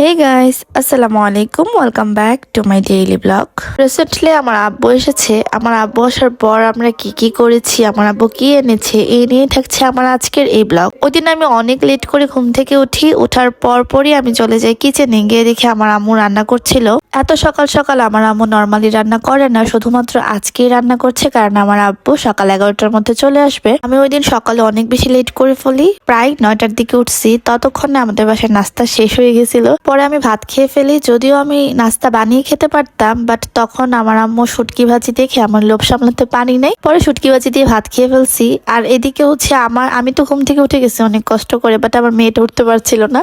হে guys আসসালামু আলাইকুম welcome back to my daily blog recently আমার আব্বু এসেছে। আমার আব্বু আসার পর আমরা কি কি করেছি, আমার আব্বু কি এনেছে এই নিয়ে থাকছে আমার আজকের এই ব্লগ ওই দিন আমি অনেক লেট করে ঘুম থেকে উঠি। ওঠার পর পরই আমি চলে যাই কিচেনে গিয়ে দেখি আমার আম্মু রান্না করছিল। এত সকাল সকাল আমার আম্মু নর্মালি রান্না করে না, শুধুমাত্র আজকেই রান্না করছে কারণ আমার আব্বু সকাল এগারোটার মধ্যে চলে আসবে। আমি ওই দিন সকালে অনেক বেশি লেট করে ফেলি। প্রায় নয়টার দিকে উঠছি। ততক্ষণে আমাদের বাসায় নাস্তা শেষ হয়ে গেছিল। পরে আমি ভাত খেয়ে ফেলি। যদিও আমি নাস্তা বানিয়ে খেতে পারতাম বাট তখন আমার আম্মু শুটকি ভাজি দেখে আমার লোভ সামলাতে পারি নাই। পরে শুটকি ভাজি দিয়ে ভাত খেয়ে ফেলছি। আর এদিকে হচ্ছে আমার, আমি তো ঘুম থেকে উঠে গেছি অনেক কষ্ট করে বাট আমার মেয়েটা উঠতে পারছিল না।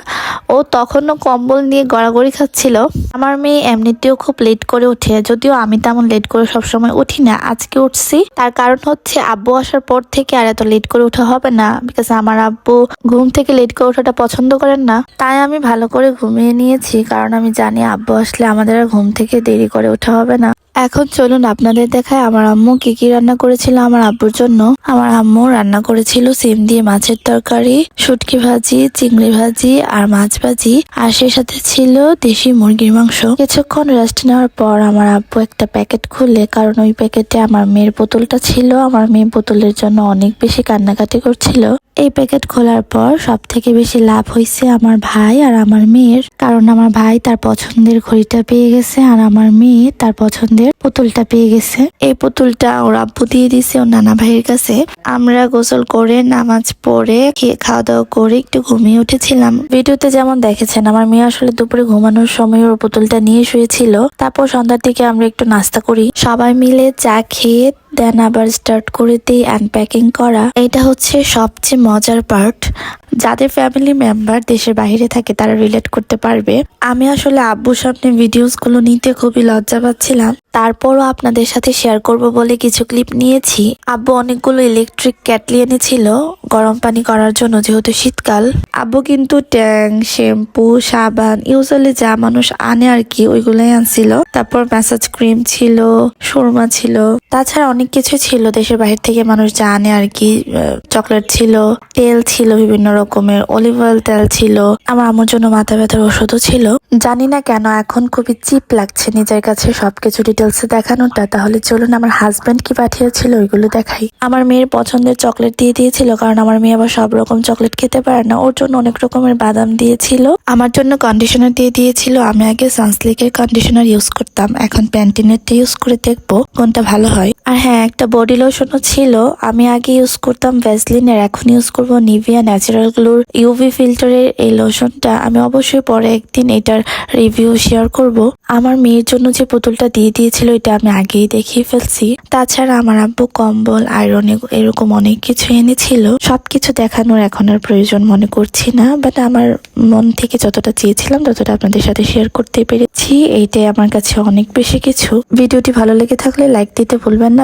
ও তখনও কম্বল নিয়ে গড়াগড়ি খাচ্ছিল। আমার মেয়ে এমনিতেও খুব লেট করে উঠে, যদিও আমি তেমন লেট করে সবসময় উঠি না, আজকে উঠছি। তার কারণ হচ্ছে আব্বু আসার পর থেকে আর এত লেট করে ওঠা হবে না বিকজ আমার আব্বু ঘুম থেকে লেট করে ওঠাটা পছন্দ করেন না। তাই আমি ভালো করে ঘুমিয়ে নিয়েছি, কারণ আমি জানি আব্বু আসলে আমাদের আর ঘুম থেকে দেরি করে ওঠা হবে না। এখন চলুন আপনাদের দেখায় আমার আম্মু কি কি রান্না করেছিল আমার আব্বুর জন্য। আমার আম্মু রান্না করেছিল সিম দিয়ে মাছের তরকারি, শুটকি ভাজি, চিংড়ি ভাজি আর মাছ ভাজি। আর সেই সাথে ছিল দেশি মুরগির মাংস। কিছুক্ষণ রেস্ট নেওয়ার পর আমার আব্বু একটা প্যাকেট খুলে কারণ ওই প্যাকেটে আমার মেয়ের বোতলটা ছিল। আমার মেয়ে বোতলের জন্য অনেক বেশি কান্নাকাটি করছিল। এই প্যাকেট খোলার পর সব থেকে বেশি লাভ হয়েছে আমার ভাই আর আমার মেয়ের। কারণ আমার ভাই তার পছন্দের ঘড়িটা পেয়ে গেছে আর আমার মেয়ে তার পছন্দের পুতুলটা পেয়ে গেছে। এই পুতুলটা ওর আব্বু দিয়ে দিছে, ওর নানা ভাইয়ের কাছে। আমরা গোসল করে নামাজ পড়ে খেয়ে খাওয়া দাওয়া করে একটু ঘুমিয়ে উঠেছিলাম। ভিডিওতে যেমন দেখেছেন, আমার মেয়ে আসলে দুপুরে ঘুমানোর সময় ওর পুতুলটা নিয়ে শুয়েছিল। তারপর সন্ধ্যার দিকে আমরা একটু নাস্তা করি। সবাই মিলে চা খেয়ে দেন আবার স্টার্ট করে দিই আনপ্যাকিং করা। এটা হচ্ছে সবচেয়ে মজার পার্ট যাদের ফ্যামিলি মেম্বার দেশের বাইরে থাকে, তারা রিলেট করতে পারবে। আমি আসলে আব্বুর সামনে ভিডিওসগুলো নিতে খুবই লজ্জা পাচ্ছিলাম। তারপরও আপনাদের সাথে শেয়ার করব বলে কিছু ক্লিপ নিয়েছি। আব্বু অনেকগুলো ইলেকট্রিক ক্যাটলি এনেছিল গরম পানি করার জন্য যেহেতু শীতকাল। আব্বু কিন্তু ট্যাং, শ্যাম্পু, সাবান ইউজুয়ালি যা মানুষ আনে আর কি, ওইগুলোই আনছিল। তারপর ম্যাসাজ ক্রিম ছিল, সুরমা ছিল। তাছাড়া অনেক কিছু ছিল, দেশের বাইরে থেকে মানুষ জানে আর কি চকলেট ছিল, তেল ছিল বিভিন্ন রকমের অলিভ অয়েল তেল ছিল, আমার আমার জন্য মাথা ব্যথার ওষুধও ছিল। জানি না কেন এখন খুবই চিপ লাগছে নিজের কাছে সবকিছু ডিটেলসে দেখানোটা। তাহলে চলুন আমার হাজবেন্ড কি পাঠিয়েছিল ওইগুলো দেখাই। আমার মেয়ের পছন্দের চকলেট দিয়ে দিয়েছিল, কারণ আমার মেয়ে আবার সব রকম চকলেট খেতে পারে না। ওর জন্য অনেক রকমের বাদাম দিয়েছিল। আমার জন্য কন্ডিশনার দিয়ে দিয়েছিল। আমি আগে সানসলিকের কন্ডিশনার ইউজ করতাম। এখন প্যান্টিনেরটা ইউজ করে দেখব কোনটা ভালো হয়। আর হ্যাঁ একটা বডি লোশনও ছিল। আমি আগে ইউজ করতাম ভ্যাসলিনের এখন ইউজ করব নিভিয়া ন্যাচারাল গ্লোর ইউভি ফিল্টারের এই লোশনটা আমি অবশ্যই পরে একদিন এটার রিভিউ শেয়ার করব। আমার মেয়ের জন্য যে পুতুলটা দিয়ে দিয়েছিল, এটা আমি আগেই দেখিয়ে ফেলছি। তাছাড়া আমার আব্বু কম্বল আয়রন এরকম অনেক কিছু এনেছিল। সবকিছু দেখানোর এখন আর প্রয়োজন মনে করছি না বাট আমার মন থেকে যতটা চেয়েছিলাম, ততটা আপনাদের সাথে শেয়ার করতে পেরেছি। এইটাই আমার কাছে অনেক বেশি কিছু। ভিডিওটি ভালো লেগে থাকলে লাইক দিতে ভুলবেন না